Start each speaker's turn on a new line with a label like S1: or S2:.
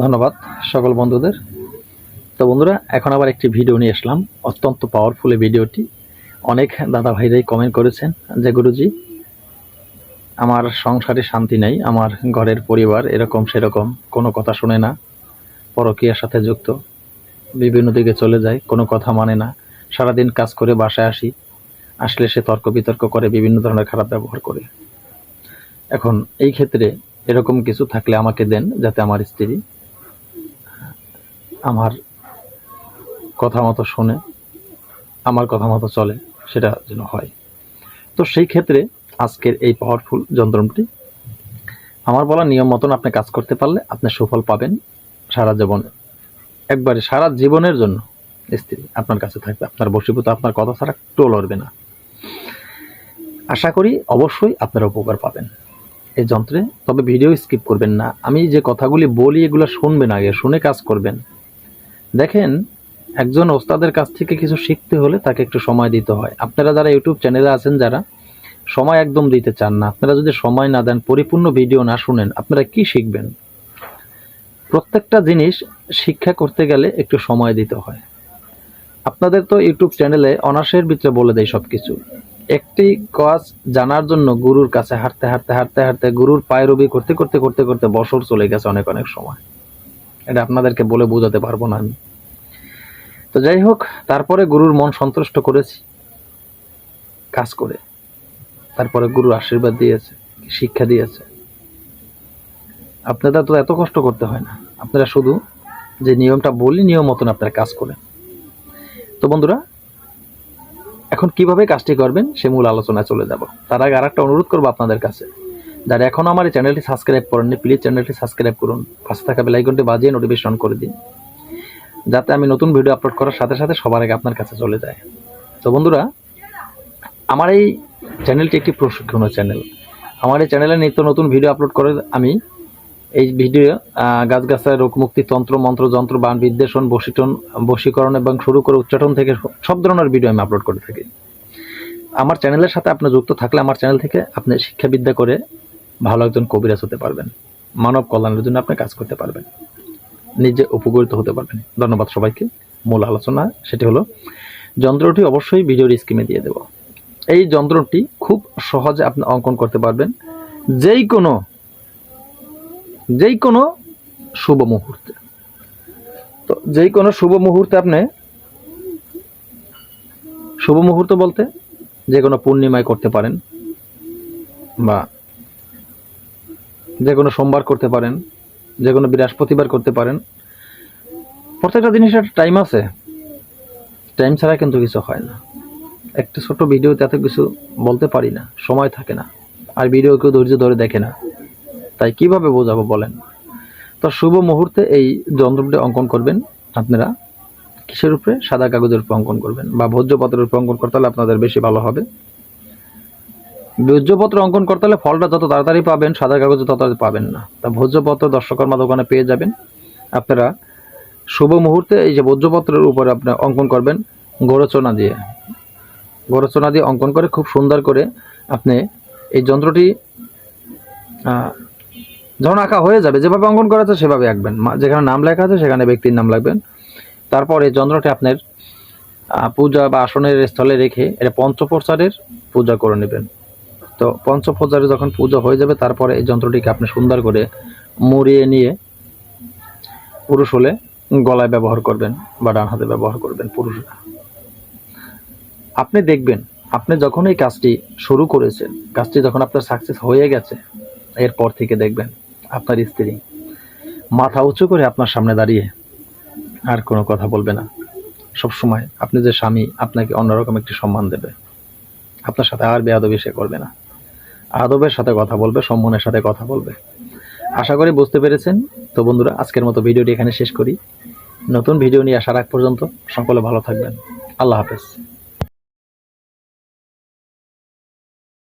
S1: ধন্যবাদ সকল বন্ধুদের। তো বন্ধুরা, এখন আবার একটি ভিডিও নিয়ে আসলাম, অত্যন্ত পাওয়ারফুল এই ভিডিওটি। অনেক দাদা ভাইরাই কমেন্ট করেছেন যে, গুরুজি, আমার সংসারে শান্তি নেই, আমার ঘরের পরিবার এরকম সেরকম, কোনো কথা শুনে না, পরকীয়ার সাথে যুক্ত, বিভিন্ন দিকে চলে যায়, কোনো কথা মানে না, সারাদিন কাজ করে বাসায় আসি, আসলে সে তর্ক বিতর্ক করে, বিভিন্ন ধরনের খারাপ ব্যবহার করে। এখন এই ক্ষেত্রে এরকম কিছু থাকলে আমাকে দেন, যাতে আমার স্ত্রী আমার কথা মতো শোনে, আমার কথা মতো চলে, সেটা যেন হয়। তো সেই ক্ষেত্রে আজকের এই পাওয়ারফুল যন্ত্রটি, আমার বলা নিয়ম মতন আপনি কাজ করতে পারলে আপনি সুফল পাবেন সারা জীবনে। একবারে সারা জীবনের জন্য স্ত্রী আপনার কাছে থাকবে, আপনার বসীভূত, আপনার কথা ছাড়া টোল লড়বে না। আশা করি অবশ্যই আপনারা উপকার পাবেন এই যন্ত্রে, তবে ভিডিও স্কিপ করবেন না। আমি যে কথাগুলি বলি, এগুলো শুনবেন আগে, শুনে কাজ করবেন। দেখেন, একজন ওস্তাদের কাছ থেকে কিছু শিখতে হলে তাকে একটু সময় দিতে হয়। আপনারা যারা ইউটিউব চ্যানেলে আছেন, যারা সময় একদম দিতে চান না, আপনারা যদি সময় না দেন, পরিপূর্ণ ভিডিও না শুনেন, আপনারা কি শিখবেন? প্রত্যেকটা জিনিস শিক্ষা করতে গেলে একটু সময় দিতে হয়। আপনাদের তো ইউটিউব চ্যানেলে অনার্সের ভিতরে বলে দেয় সব কিছু একটি কাজ জানার জন্য গুরুর কাছে হাঁটতে হাঁটতে হাঁটতে হাঁটতে গুরুর পায়রবি করতে করতে করতে করতে বছর চলে গেছে অনেক অনেক সময়। এটা আপনাদেরকে বলে বোঝাতে পারব না আমি। তো যাই হোক, তারপরে গুরুর মন সন্তুষ্ট করেছি। কাজ করে। তারপরে গুরুর আশীর্বাদ দিয়েছে, শিক্ষা দিয়েছে। আপনাদের তো এত কষ্ট করতে হয় না। আপনারা শুধু যে নিয়মটা বলি নিয়ম মতন আপনারা কাজ করেন। তো বন্ধুরা, এখন কীভাবে কাজটি করবেন সে মূল আলোচনায় চলে যাব। তার আগে আর একটা অনুরোধ করব আপনাদের কাছে। যারা এখনও আমার এই চ্যানেলটি সাবস্ক্রাইব করেননি প্লিজ চ্যানেলটি সাবস্ক্রাইব করুন। পাশে থাকা বেলাইকনটি বাজিয়ে নোটিফিকেশন করে দিন। যাতে আমি নতুন ভিডিও আপলোড করার সাথে সাথে সবার আগে আপনার কাছে চলে যায়। তো বন্ধুরা, আমার এই চ্যানেলটি একটি প্রশিক্ষণ চ্যানেল আমার এই চ্যানেলে নিত্য নতুন ভিডিও আপলোড করে আমি এই ভিডিও গাছগাছায় রোগমুক্তি তন্ত্র, মন্ত্র, যন্ত্র, বান বিদ্বেষণ বশীটন বশীকরণ এবং শুরু করে উচ্চাটন থেকে সব ধরনের ভিডিও আমি আপলোড করে থাকি। আমার চ্যানেলের সাথে আপনি যুক্ত থাকলে আমার চ্যানেল থেকে আপনি শিক্ষাবিদ্যা করে ভালো একজন কবিরাজ হতে পারবেন। মানব কল্যাণের জন্য আপনি কাজ করতে পারবেন। নিজে উপকৃত হতে পারবেন। ধন্যবাদ সবাইকে। মূল আলোচনা সেটি হলো, যন্ত্রটি অবশ্যই ভিডিওর স্কিমে দিয়ে দেব। এই যন্ত্রটি খুব সহজে আপনি অঙ্কন করতে পারবেন যেই কোনো যেই কোনো শুভ মুহূর্তে। তো যেই কোনো শুভ মুহূর্তে আপনি, শুভ মুহূর্ত বলতে যে কোনো পূর্ণিমায় করতে পারেন বা যে কোনো সোমবার করতে পারেন যে কোনো বৃহস্পতিবার করতে পারেন। প্রত্যেকটা জিনিসের একটা টাইম আছে। টাইম ছাড়া কিন্তু কিছু হয় না। একটা ছোট ভিডিওতে এত কিছু বলতে পারি না। সময় থাকে না। আর ভিডিও কেউ ধৈর্য ধরে দেখে না। তাই কীভাবে বোঝাবো বলেন? তো শুভ মুহূর্তে এই যন্ত্রটি অঙ্কন করবেন আপনারা। কিসের উপরে? সাদা কাগজের উপরে অঙ্কন করবেন বা ভোজ্যপত্রের উপরে অঙ্কন করতে হলে আপনাদের বেশি ভালো হবে। ভোজ্যপত্র অঙ্কন করতে হলে ফলটা যত তাড়াতাড়ি পাবেন, সাদা কাগজে তত তাড়াতাড়ি পাবেন না। তা ভোজ্যপত্র দর্শকর্মা দোকানে পেয়ে যাবেন। আপনারা শুভ মুহূর্তে এই যে ভোজ্যপত্রের উপরে আপনি অঙ্কন করবেন, গোরচনা দিয়ে। গোরচনা দিয়ে অঙ্কন করে খুব সুন্দর করে আপনি এই যন্ত্রটি যখন আঁকা হয়ে যাবে, যেভাবে অঙ্কন করা আছে সেভাবে আঁকবেন। যেখানে নাম লেখা আছে সেখানে ব্যক্তির নাম লাগবেন। তারপরে যন্ত্রটি আপনার পূজা বা আসনের স্থলে রেখে এটা পঞ্চপ্রচারের পূজা করে নেবেন। তো পঞ্চপ্রচারে যখন পূজা হয়ে যাবে, তারপরে এই যন্ত্রটিকে আপনি সুন্দর করে মুড়িয়ে নিয়ে পুরুষ হলে গলায় ব্যবহার করবেন বা ডান হাতে ব্যবহার করবেন পুরুষরা। আপনি দেখবেন, আপনি যখন এই কাজটি শুরু করেছেন, কাজটি যখন আপনার সাকসেস হয়ে গেছে, এরপর থেকে দেখবেন আপনার স্ত্রী মাথা উঁচু করে আপনার সামনে দাঁড়িয়ে আর কোনো কথা বলবে না। সব সময় আপনি যে স্বামী, আপনাকে অন্যরকম একটি সম্মান দেবে। আপনার সাথে আর বেয়াদবি সে করবে না। আদবের সাথে কথা বলবে, সম্মানের সাথে কথা বলবে। আশা করি বুঝতে পেরেছেন। তো বন্ধুরা, আজকের মতো ভিডিওটি এখানে শেষ করি। নতুন ভিডিও নিয়ে আসার আগ পর্যন্ত সকলে ভালো থাকবেন। আল্লাহ হাফেজ।